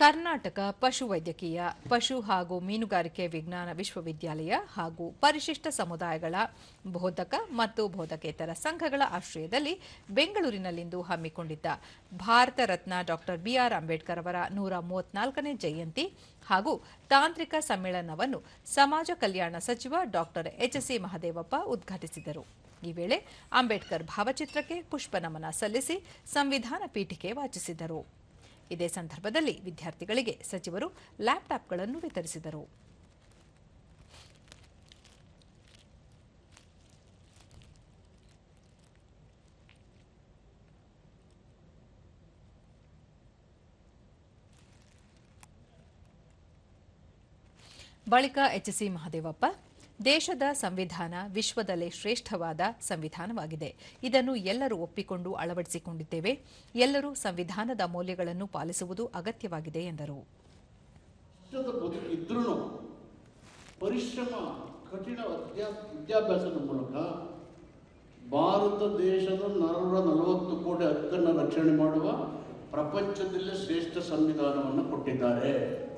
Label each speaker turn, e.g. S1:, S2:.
S1: ಕರ್ನಾಟಕ ಪಶುವೈದ್ಯಕೀಯ ಪಶು ಹಾಗೂ ಮೀನುಗಾರಿಕೆ ವಿಜ್ಞಾನ ವಿಶ್ವವಿದ್ಯಾಲಯ ಹಾಗೂ ಪರಿಶಿಷ್ಟ ಸಮುದಾಯಗಳ ಬೋಧಕ ಮತ್ತು ಬೋಧಕೇತರ ಸಂಘಗಳ ಆಶ್ರಯದಲ್ಲಿ ಬೆಂಗಳೂರಿನಲ್ಲಿಂದು ಹಮ್ಮಿಕೊಂಡಿದ್ದ Bharat Ratna doctor B R Ambedkar ಅವರ ನೂರ ಮೂವತ್ನಾಲ್ಕನೇ ಜಯಂತಿ ಹಾಗೂ ತಾಂತ್ರಿಕ ಸಮ್ಮೇಳನವನ್ನು ಸಮಾಜ ಕಲ್ಯಾಣ ಸಚಿವ ಡಾಕ್ಟರ್ ಎಚ್ಸಿ ಮಹದೇವಪ್ಪ ಉದ್ಘಾಟಿಸಿದರು. ಈ ವೇಳೆ ಅಂಬೇಡ್ಕರ್ ಭಾವಚಿತ್ರಕ್ಕೆ ಪುಷ್ಪನಮನ ಸಲ್ಲಿಸಿ ಸಂವಿಧಾನ ಪೀಠಿಕೆ ವಾಚಿಸಿದರು. ಇದೇ ಸಂದರ್ಭದಲ್ಲಿ ವಿದ್ಯಾರ್ಥಿಗಳಿಗೆ ಸಚಿವರು ಲ್ಯಾಪ್ಟಾಪ್ಗಳನ್ನು ವಿತರಿಸಿದರು. ಬಳಿಕ ಎಚ್ಸಿ ಮಹದೇವಪ್ಪ ದೇಶದ ಸಂವಿಧಾನ ವಿಶ್ವದಲ್ಲೇ ಶ್ರೇಷ್ಠವಾದ ಸಂವಿಧಾನವಾಗಿದೆ. ಇದನ್ನು ಎಲ್ಲರೂ ಒಪ್ಪಿಕೊಂಡು ಅಳವಡಿಸಿಕೊಂಡಿದ್ದೇವೆ. ಎಲ್ಲರೂ ಸಂವಿಧಾನದ ಮೌಲ್ಯಗಳನ್ನು ಪಾಲಿಸುವುದು ಅಗತ್ಯವಾಗಿದೆ ಎಂದರು.
S2: ಪರಿಶ್ರಮ, ಕಠಿಣ ವಿದ್ಯಾಭ್ಯಾಸದ ಮೂಲಕ ಭಾರತ ದೇಶದ ನಾನ್ನೂರ ನಲವತ್ತು ಕೋಟಿ ಹಕ್ಕನ್ನು ರಕ್ಷಣೆ ಮಾಡುವ ಪ್ರಪಂಚದಲ್ಲೇ ಶ್ರೇಷ್ಠ ಸಂವಿಧಾನವನ್ನು ಕೊಟ್ಟಿದ್ದಾರೆ.